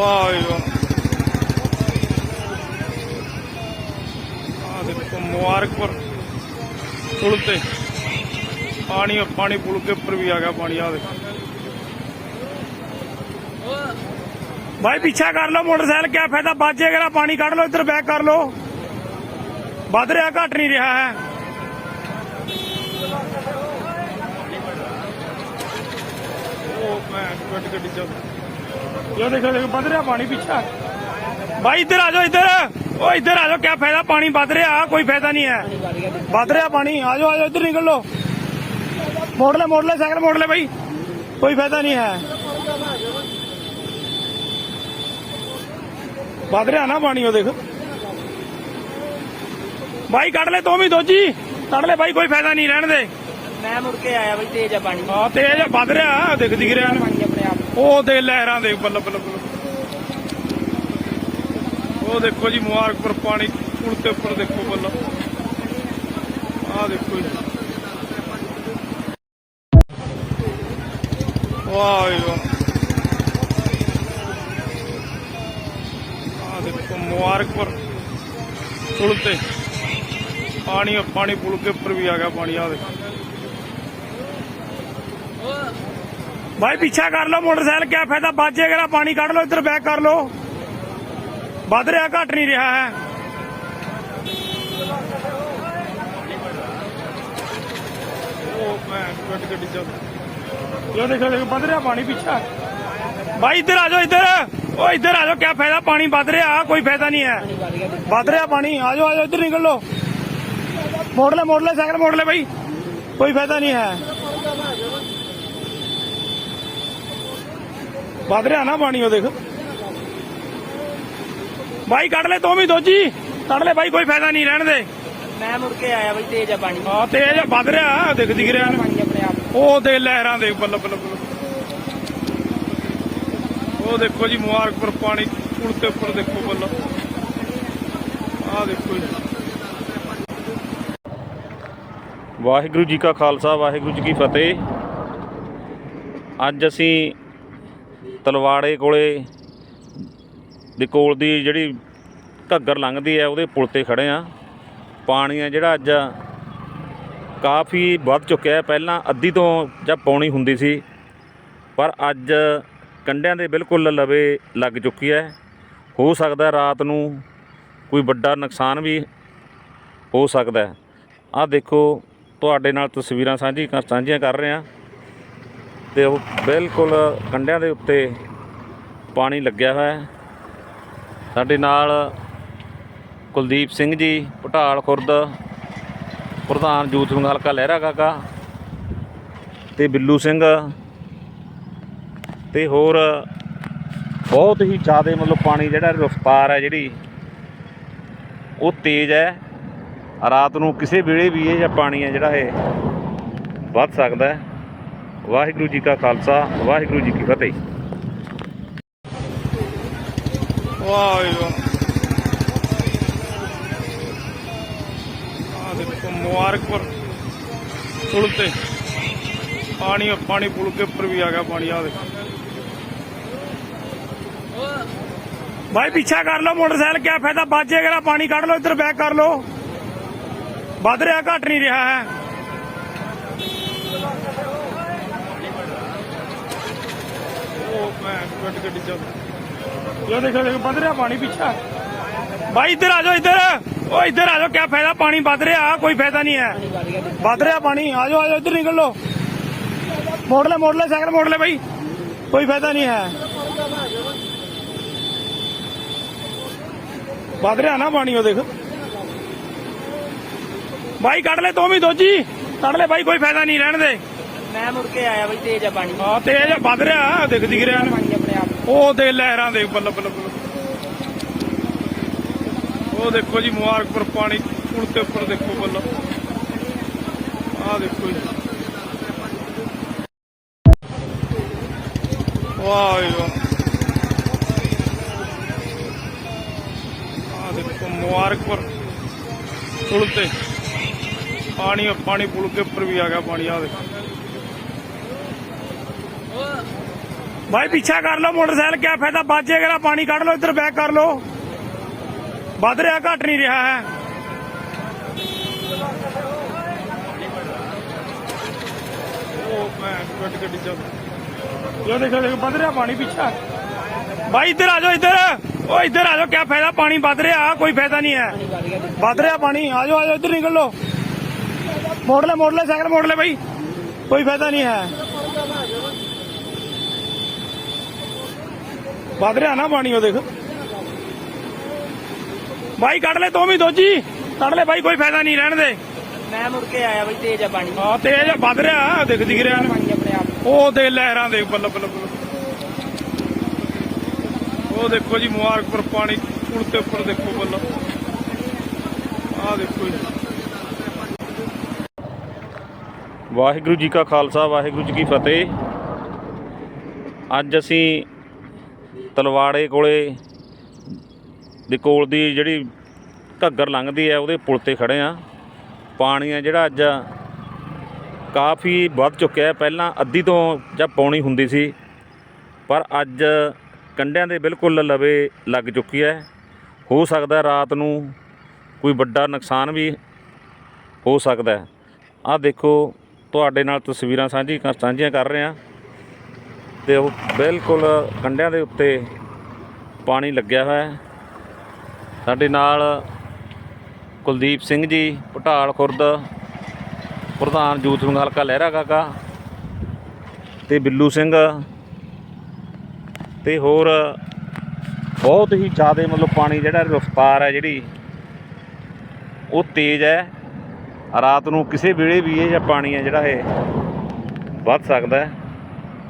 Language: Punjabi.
ਵਾਹ ਜੀ ਵਾਹ ਆ ਦੇਖੋ ਮੁਬਾਰਕਪੁਰ ਪੁਲ ਤੇ ਪਾਣੀ ਪਾਣੀ ਪੁਲ ਕੇ ਉੱਪਰ ਵੀ ਆ ਗਿਆ ਪਾਣੀ ਆ ਦੇਖੋ। ਭਾਈ ਪਿੱਛਾ ਕਰ ਲਓ ਮੋਟਰਸਾਈਕਲ ਕਿਆ ਫਾਇਦਾ? ਬਾਜੇ ਅਗਰ ਪਾਣੀ ਕੱਢ ਲਓ ਇੱਧਰ ਬੈਕ ਕਰ ਲਓ। ਵੱਧ ਰਿਹਾ ਘਟ ਨਹੀਂ ਰਿਹਾ ਹੈ। ਉਹ ਮੈਂ ਗੱਡ ਗੱਡੀ ਚੱਲ। ਇਹ ਦੇਖੋ ਦੇਖੋ ਵੱਧ ਰਿਹਾ ਪਾਣੀ ਪਿੱਛਾ। ਭਾਈ ਇੱਧਰ ਆ ਜਾਓ ਇੱਧਰ। ਉਹ ਇੱਧਰ ਆ ਜਾਓ ਕਿਆ ਫਾਇਦਾ? ਪਾਣੀ ਵੱਧ ਰਿਹਾ ਕੋਈ ਫਾਇਦਾ ਨਹੀਂ ਹੈ। ਵੱਧ ਰਿਹਾ ਪਾਣੀ ਆ ਜਾਓ ਆ ਜਾਓ ਇੱਧਰ ਨਿਕਲ ਲਓ। ਮੋੜ ਲੈ ਮੋੜ ਲੈ ਸਾਈਕਲ ਮੋੜ ਲੈ ਭਾਈ ਕੋਈ ਫਾਇਦਾ ਨਹੀਂ ਹੈ। ਵੱਧ ਰਿਹਾ ਨਾ ਪਾਣੀ ਉਹ ਦੇਖ। ਭਾਈ ਕੱਢ ਲੈ ਤੂੰ ਵੀ ਦੋਜੀ। ਕੱਢ ਲੈ ਭਾਈ ਕੋਈ ਫਾਇਦਾ ਨਹੀਂ ਰਹਿਣ ਦੇ। ਮੈਂ ਮੁੜ ਕੇ ਆਇਆ ਬਈ ਤੇਜ਼ ਆ ਪਾਣੀ। ਆ ਤੇਜ ਵੱਧ ਰਿਹਾ ਦਿਖ ਦਿਖ ਰਿਹਾ। ਉਹ ਦੇ ਲਹਿਰਾਂ ਦੇ ਬੱਲ ਬੱਲ ਉਹ ਦੇਖੋ ਜੀ, ਮੁਬਾਰਕਪੁਰ ਪਾਣੀ ਪੁਲ ਤੇ ਉੱਪਰ ਦੇਖੋ ਬੱਲ। ਆਹ ਦੇਖੋ ਜੀ। ਵਾਹ ਵਾਹ। ਆਹ ਦੇਖੋ, ਮੁਬਾਰਕਪੁਰ ਪੁਲ ਤੇ। ਪਾਣੀ ਪਾਣੀ ਪੁਲ ਕੇ ਉੱਪਰ ਵੀ ਆ ਗਿਆ ਪਾਣੀ ਆ ਦੇਖੋ। ਭਾਈ ਪਿੱਛਾ ਕਰ ਲਓ ਮੋਟਰਸਾਈਕਲ, ਕਿਆ ਫਾਇਦਾ? ਬਾਜੇ ਅਗਰ ਪਾਣੀ ਕੱਢ ਲਓ, ਇੱਧਰ ਬੈਕ ਕਰ ਲਓ। ਵੱਧ ਰਿਹਾ, ਘਟ ਨਹੀਂ ਰਿਹਾ ਹੈ। ਉਹ ਦੇਖੋ ਦੇਖੋ, ਵੱਧ ਰਿਹਾ ਪਾਣੀ ਪਿੱਛਾ। ਭਾਈ ਇੱਧਰ ਆ ਜਾਓ, ਇੱਧਰ। ਉਹ ਇੱਧਰ ਆ ਜਾਓ, ਕਿਆ ਫਾਇਦਾ? ਪਾਣੀ ਵੱਧ ਰਿਹਾ, ਕੋਈ ਫਾਇਦਾ ਨਹੀਂ ਹੈ। ਵੱਧ ਰਿਹਾ ਪਾਣੀ, ਆ ਜਾਓ ਆ ਜਾਓ, ਇੱਧਰ ਨਿਕਲ ਲਓ। ਮੋੜ ਲੈ ਮੋੜ ਲੈ, ਸਾਈਕਲ ਮੋੜ ਲੈ ਭਾਈ ਕੋਈ ਫਾਇਦਾ ਨਹੀਂ ਹੈ। ਵੱਧ ਰਿਹਾ ਨਾ ਪਾਣੀ ਉਹ ਦੇਖ। ਭਾਈ ਕੱਢ ਲੈ ਤੂੰ ਵੀ ਦੋਜੀ। ਕੱਢ ਲੈ ਭਾਈ ਕੋਈ ਫਾਇਦਾ ਨਹੀਂ ਰਹਿਣ ਦੇ। ਮੈਂ ਮੁੜ ਕੇ ਆਇਆ ਬਈ ਤੇਜ਼ ਆ ਪਾਣੀ। ਆ ਤੇਜ ਵੱਧ ਰਿਹਾ ਦਿਖ ਦਿਖ ਰਿਹਾ। ਨਾ। ਪਾਣੀ ਆਪਣੇ ਆਪ। ਉਹ ਦੇ ਲਹਿਰਾਂ ਦੇ ਬੱਲ ਬੱਲ ਬੱਲ। ਉਹ ਦੇਖੋ ਜੀ ਮੁਬਾਰਕਪੁਰ ਪਾਣੀ ਪੁਲ ਤੇ ਉੱਪਰ ਦੇਖੋ ਬੱਲ। ਆਹ ਦੇਖੋ ਜੀ। ਵਾਹਿਗੁਰੂ ਜੀ ਕਾ ਖਾਲਸਾ ਵਾਹਿਗੁਰੂ ਜੀ ਕੀ ਫਤਿਹ। ਅੱਜ ਅਸੀਂ ਤਲਵਾੜੇ ਕੋਲੇ ਦੇ ਕੋਲ ਦੀ ਜਿਹੜੀ ਘੱਗਰ ਲੰਘਦੀ ਹੈ, ਉਹਦੇ ਪੁਲ ਤੇ ਖੜੇ ਆ ਪਾਣੀ ਹੈ ਜਿਹੜਾ ਅੱਜ ਕਾਫੀ ਵੱਧ ਚੁੱਕਿਆ ਹੈ। ਪਹਿਲਾਂ ਅੱਧੀ ਤੋਂ ਜਾਂ ਪੌਣੀ ਹੁੰਦੀ ਸੀ, ਪਰ ਅੱਜ ਕੰਢਿਆਂ ਦੇ ਬਿਲਕੁਲ ਲਵੇ ਲੱਗ ਚੁੱਕੀ ਹੈ। ਹੋ ਸਕਦਾ ਰਾਤ ਨੂੰ ਕੋਈ ਵੱਡਾ ਨੁਕਸਾਨ ਵੀ ਹੋ ਸਕਦਾ ਹੈ। ਆਹ ਦੇਖੋ, ਤੁਹਾਡੇ ਨਾਲ ਤਸਵੀਰਾਂ ਸਾਂਝੀ ਕਰ ਸਾਂਝੀਆਂ ਕਰ ਰਹੇ ਹਾਂ। ਤੇ ਉਹ ਬਿਲਕੁਲ ਕੰਢਿਆਂ ਦੇ ਉੱਤੇ ਪਾਣੀ ਲੱਗਿਆ ਹੋਇਆ ਹੈ। ਸਾਡੇ ਨਾਲ ਕੁਲਦੀਪ ਸਿੰਘ ਜੀ ਪਟਾਲ ਖੁਰਦ, ਪ੍ਰਧਾਨ ਯੂਥ ਸੰਘ ਹਲਕਾ ਲਹਿਰਾ ਕਾਕਾ ਤੇ ਬਿੱਲੂ ਸਿੰਘ ਤੇ ਹੋਰ ਬਹੁਤ ਹੀ ਜ਼ਿਆਦਾ ਮਤਲਬ ਪਾਣੀ ਜਿਹੜਾ ਰਫ਼ਤਾਰ ਹੈ ਜਿਹੜੀ, ਉਹ ਤੇਜ਼ ਹੈ। ਰਾਤ ਨੂੰ ਕਿਸੇ ਵੇਲੇ ਵੀ ਇਹ ਜਾਂ ਪਾਣੀ ਹੈ ਜਿਹੜਾ ਇਹ ਵੱਧ ਸਕਦਾ ਹੈ। ਵਾਹਿਗੁਰੂ ਜੀ ਕਾ ਖਾਲਸਾ ਵਾਹਿਗੁਰੂ ਜੀ ਕੀ ਫਤਿਹ। ਵਾਹ ਜੀ ਵਾਹ ਆ ਦੇਖੋ ਮੁਬਾਰਕਪੁਰ ਪੁਲ ਤੇ ਪਾਣੀ ਪਾਣੀ ਪੁਲ ਕੇ ਉੱਪਰ ਵੀ ਆ ਗਿਆ ਪਾਣੀ ਆ ਦੇਖੋ। ਭਾਈ ਪਿੱਛਾ ਕਰ ਲਓ ਮੋਟਰਸਾਈਕਲ ਕਿਆ ਫਾਇਦਾ? ਬਾਜੇ ਅਗਰ ਪਾਣੀ ਕੱਢ ਲਓ ਇੱਧਰ ਬੈਕ ਕਰ ਲਓ। ਵੱਧ ਰਿਹਾ ਘਟ ਨਹੀਂ ਰਿਹਾ ਹੈ ਉਹ ਮੈਂ ਗੱਡ ਗੱਡੀ ਚੱਲ ਇਹ ਦੇਖੋ ਦੇਖੋ ਵੱਧ ਰਿਹਾ ਪਾਣੀ ਪਿੱਛਾ। ਭਾਈ ਇੱਧਰ ਆ ਜਾਓ, ਇੱਧਰ। ਉਹ ਇੱਧਰ ਆ ਜਾਓ, ਕਿਆ ਫਾਇਦਾ? ਪਾਣੀ ਵੱਧ ਰਿਹਾ, ਕੋਈ ਫਾਇਦਾ ਨਹੀਂ ਹੈ। ਵੱਧ ਰਿਹਾ ਪਾਣੀ। ਆ ਜਾਓ ਆ ਜਾਓ, ਇੱਧਰ ਨਿਕਲ ਲਓ। ਮੋੜ ਲੈ ਮੋੜ ਲੈ, ਸਾਈਕਲ ਮੋੜ ਲੈ ਭਾਈ ਕੋਈ ਫਾਇਦਾ ਨਹੀਂ ਹੈ। ਵੱਧ ਰਿਹਾ ਨਾ ਪਾਣੀ, ਉਹ ਦੇਖ। ਭਾਈ ਕੱਢ ਲੈ, ਤੂੰ ਵੀ ਦੋਜੀ। ਕੱਢ ਲੈ ਭਾਈ ਕੋਈ ਫਾਇਦਾ ਨਹੀਂ ਰਹਿਣ ਦੇ। ਮੈਂ ਮੁੜ ਕੇ ਆਇਆ ਬਈ ਤੇਜ਼ ਆ ਪਾਣੀ। ਤੇਜ ਵੱਧ ਰਿਹਾ ਦਿਖ ਦਿਖ ਰਿਹਾ। ਨਾ। ਪਾਣੀ ਆਪਣੇ ਆਪ ਉਹ ਦੇ ਲਹਿਰਾਂ ਦੇ ਬੱਲ ਬੱਲ ਬੱਲ ਉਹ ਦੇਖੋ ਜੀ ਮੁਬਾਰਕਪੁਰ ਪਾਣੀ ਪੁਲ ਤੇ ਉੱਪਰ ਦੇਖੋ ਬੱਲ ਆਹ ਦੇਖੋ ਜੀ। ਵਾਹ ਜੀ ਵਾਹ। ਆਹ ਦੇਖੋ ਮੁਬਾਰਕਪੁਰ ਪੁਲ ਤੇ। ਪਾਣੀ ਪਾਣੀ ਪੁਲ ਕੇ ਉੱਪਰ ਵੀ ਆ ਗਿਆ ਪਾਣੀ ਆ ਦੇਖੋ। ਭਾਈ ਪਿੱਛਾ ਕਰ ਲਓ ਮੋਟਰਸਾਈਕਲ, ਕਿਆ ਫਾਇਦਾ? ਬਾਜੇ ਅਗਰ ਪਾਣੀ ਕੱਢ ਲਓ, ਇੱਧਰ ਬੈਕ ਕਰ ਲਓ। ਵੱਧ ਰਿਹਾ, ਘਟ ਨਹੀਂ ਰਿਹਾ ਹੈ। ਉਹ ਮੈਂ ਗੱਡੀ ਗੱਡੀ ਚੱਲ ਇਹ ਦੇਖੋ ਦੇਖੋ, ਵੱਧ ਰਿਹਾ ਪਾਣੀ ਪਿੱਛਾ। ਭਾਈ ਇੱਧਰ ਆ ਜਾਓ, ਇੱਧਰ। ਓ, ਇੱਧਰ ਆ ਜਾਓ, ਕਿਆ ਫਾਇਦਾ? ਪਾਣੀ ਵੱਧ ਰਿਹਾ, ਕੋਈ ਫਾਇਦਾ ਨਹੀਂ ਹੈ। ਵੱਧ ਰਿਹਾ ਪਾਣੀ, ਆ ਜਾਓ ਆ ਜਾਓ, ਇੱਧਰ ਨਿਕਲ ਲਓ। ਮੋੜ ਲੈ ਮੋੜ ਲੈ, ਸਾਈਕਲ ਮੋੜ ਲੈ ਭਾਈ ਕੋਈ ਫਾਇਦਾ ਨਹੀਂ ਹੈ। ਵੱਧ ਰਿਹਾ ਨਾ ਪਾਣੀ ਉਹ ਦੇਖ। ਭਾਈ ਕੱਢ ਲੈ ਤੂੰ ਵੀ ਦੋਜੀ। ਕੱਢ ਲੈ ਭਾਈ ਕੋਈ ਫਾਇਦਾ ਨਹੀਂ ਰਹਿਣ ਦੇ। ਮੈਂ ਮੁੜ ਕੇ ਆਇਆ ਬਈ ਤੇਜ਼ ਆ ਪਾਣੀ। ਆ ਤੇਜ਼ ਵੱਧ ਰਿਹਾ ਦਿਖ ਦਿਖ ਰਿਹਾ। ਉਹ ਦੇ ਲਹਿਰਾਂ ਦੇ ਬੱਲ ਬੱਲ ਬੱਲ। ਉਹ ਦੇਖੋ ਜੀ ਮੁਬਾਰਕਪੁਰ ਪਾਣੀ ਪੁਲ ਤੇ ਉੱਪਰ ਦੇਖੋ ਬੱਲ। ਆ ਦੇਖੋ ਜੀ। ਵਾਹਿਗੁਰੂ ਜੀ ਕਾ ਖਾਲਸਾ ਵਾਹਿਗੁਰੂ ਜੀ ਕੀ ਫਤਿਹ। ਅੱਜ ਅਸੀਂ ਤਲਵਾੜੇ ਕੋਲੇ ਦੇ ਕੋਲ ਦੀ ਜਿਹੜੀ ਘੱਗਰ ਲੰਘਦੀ ਹੈ, ਉਹਦੇ ਪੁਲ ਤੇ ਖੜੇ ਆ ਪਾਣੀ ਆ ਜਿਹੜਾ ਅੱਜ ਕਾਫੀ ਵੱਧ ਚੁੱਕਿਆ ਹੈ। ਪਹਿਲਾਂ ਅੱਧੀ ਤੋਂ ਜਾਂ ਪੌਣੀ ਹੁੰਦੀ ਸੀ, ਪਰ ਅੱਜ ਕੰਢਿਆਂ ਦੇ ਬਿਲਕੁਲ ਲਵੇ ਲੱਗ ਚੁੱਕੀ ਹੈ। ਹੋ ਸਕਦਾ ਰਾਤ ਨੂੰ ਕੋਈ ਵੱਡਾ ਨੁਕਸਾਨ ਵੀ ਹੋ ਸਕਦਾ ਹੈ। ਆਹ ਦੇਖੋ, ਤੁਹਾਡੇ ਨਾਲ ਤਸਵੀਰਾਂ ਸਾਂਝੀ ਸਾਂਝੀਆਂ ਕਰ ਰਹੇ। ਹਾਂ ਤੇ ਉਹ ਬਿਲਕੁਲ ਕੰਢਿਆਂ ਦੇ ਉੱਤੇ ਪਾਣੀ ਲੱਗਿਆ ਹੋਇਆ ਹੈ। ਸਾਡੇ ਨਾਲ ਕੁਲਦੀਪ ਸਿੰਘ ਜੀ ਪਟਾਲ ਖੁਰਦ, ਪ੍ਰਧਾਨ ਯੂਥ ਵਿੰਗ ਹਲਕਾ ਲਹਿਰਾ ਕਾਕਾ ਤੇ ਬਿੱਲੂ ਸਿੰਘ ਤੇ ਹੋਰ ਬਹੁਤ ਹੀ ਜ਼ਿਆਦਾ ਮਤਲਬ ਪਾਣੀ ਜਿਹੜਾ ਰਫ਼ਤਾਰ ਹੈ ਜਿਹੜੀ, ਉਹ ਤੇਜ਼ ਹੈ। ਰਾਤ ਨੂੰ ਕਿਸੇ ਵੇਲੇ ਵੀ ਇਹ ਜਾਂ ਪਾਣੀ ਹੈ ਜਿਹੜਾ ਇਹ ਵੱਧ ਸਕਦਾ ਹੈ।